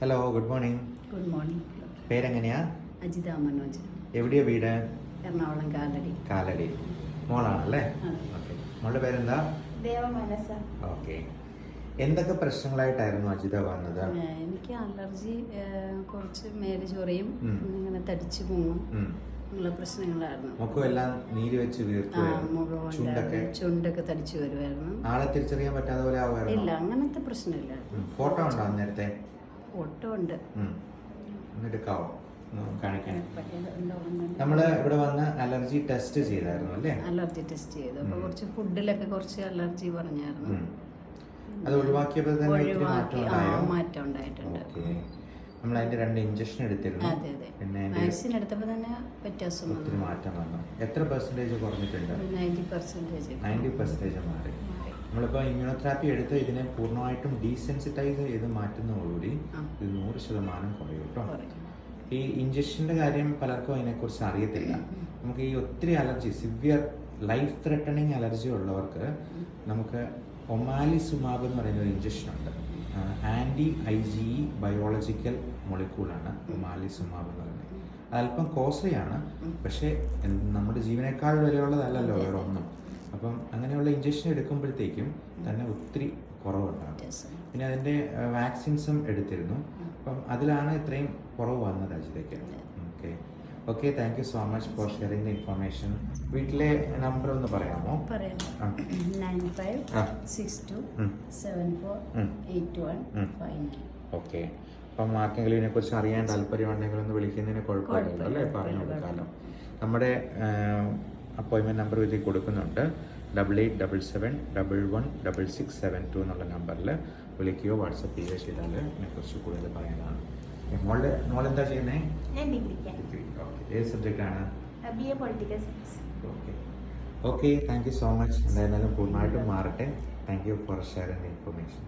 Hello good morning good morning പേരെങ്ങനെയാ? Ajitha Manoj. എവിടെയാ വീട്? എറണാകുളം കാലടി. കാലടി. മോളാണല്ലേ. ഓക്കെ മോളുടെ പേരെന്താ? ദേവമനസ. ഓക്കെ എന്തൊക്കെ പ്രശ്നങ്ങളായിട്ടായിരുന്നു അജിത വന്നത്? എനിക്ക് അലർജി കുറച്ച് മേൽ ചൊറിയും ഇങ്ങനെ തടിച്ചു പൊങ്ങും. ഉള്ള പ്രശ്നങ്ങളായിരുന്നു. നീര് വെച്ച് ചുണ്ടൊക്കെ? ചുണ്ടൊക്കെ തടിച്ചു വരുമായിരുന്നു ആളെ തിരിച്ചറിയാൻ പറ്റാത്ത പോലെ ഇല്ല അങ്ങനത്തെ പ്രശ്നമില്ല ഫോട്ടോ ഉണ്ടോ നേരത്തെ ഒട്ടും ഉണ്ട് എടുക്കാവോ കാണിക്കാൻ. നമ്മൾ ഇവിടെ വന്ന് അലർജി ടെസ്റ്റ് ചെയ്തായിരുന്നു അല്ലേ? അലർജി ടെസ്റ്റ് ചെയ്തു. അപ്പൊ കുറച്ച് ഫുഡിലൊക്കെ കുറച്ച് അലർജി പറഞ്ഞായിരുന്നു. അത് ഒഴിവാക്കിയപ്പോൾ തന്നെ മാറ്റം ഉണ്ടായിട്ടുണ്ട്. നമ്മൾ അതിന്റെ രണ്ട് ഇഞ്ചക്ഷൻ എടുത്തിരുന്നു. അതെ അതെ. പിന്നെ വാക്സിൻ എടുത്തപ്പോൾ തന്നെ വ്യത്യാസം ഒത്തിരി മാറ്റം വന്നു. എത്ര പെർസെന്റേജ് കുറഞ്ഞിട്ടുണ്ട്? നയന്റി പെർസെന്റേജ് നയന്റി പെർസെന്റേജ് മാറി. നമ്മളിപ്പോൾ ഇമ്മ്യൂണോതെറാപ്പി എടുത്ത് ഇതിനെ പൂർണമായിട്ടും ഡീസെൻസിറ്റൈസ് ചെയ്ത് മാറ്റുന്നതോടുകൂടി. ഇത് നൂറ് ശതമാനം കുറയും കേട്ടോ. ഈ ഇഞ്ചക്ഷന്റെ കാര്യം പലർക്കും അതിനെക്കുറിച്ച് അറിയത്തില്ല. നമുക്ക് ഈ ഒത്തിരി allergy severe life threatening allergy ഉള്ളവർക്ക് നമുക്ക് ഒമാലി സുമാബ് എന്ന് പറയുന്ന ഒരു ഇഞ്ചക്ഷൻ ഉണ്ട്. Anti I G E biological മൊളിക്കൂളാണ് omalizumab എന്ന് പറയുന്നത്. അതല്പം കോസ്റ്റ്ലിയാണ് പക്ഷേ നമ്മുടെ ജീവനേക്കാൾ വിലയുള്ളതല്ലല്ലോ വേറെ ഒന്നും അപ്പം അങ്ങനെയുള്ള ഇഞ്ചക്ഷൻ എടുക്കുമ്പോഴത്തേക്കും തന്നെ ഒത്തിരി കുറവുണ്ടാകും. പിന്നെ അതിന്റെ വാക്സിൻസും എടുത്തിരുന്നു. അപ്പം അതിലാണ് ഇത്രയും കുറവ് വന്നത് അജിതയ്ക്ക്. Okay okay thank you so much for sharing the information വീട്ടിലെ നമ്പർ ഒന്ന് പറയാമോ? ഓക്കെ അപ്പം ആർക്കെങ്കിലും ഇതിനെ കുറിച്ച് അറിയാൻ താല്പര്യമുണ്ടെങ്കിൽ ഒന്ന് വിളിക്കുന്നതിന് കുഴപ്പമില്ലല്ലോ അല്ലേ? പറഞ്ഞു കുഴപ്പമില്ല, കൊടുക്കാമല്ലോ നമ്മുടെ അപ്പോയിൻമെന്റ് നമ്പർ ഇതിൽ കൊടുക്കുന്നുണ്ട്. Double eight double seven double one double six seven two എന്നുള്ള നമ്പറിൽ വിളിക്കുകയോ വാട്സപ്പ് ചെയ്യുകയോ ചെയ്താൽ ഇതിനെക്കുറിച്ച് കൂടുതൽ പറയാനാണ് മോളുടെ മോൾ എന്താ ചെയ്യുന്നത് ഞാൻ ഡിഗ്രിക്ക് ഏത് സബ്ജക്റ്റാണ് B A political science okay okay thank you so much എന്തായിരുന്നാലും പൂർണമായിട്ടും മാറട്ടെ. Thank you for sharing the information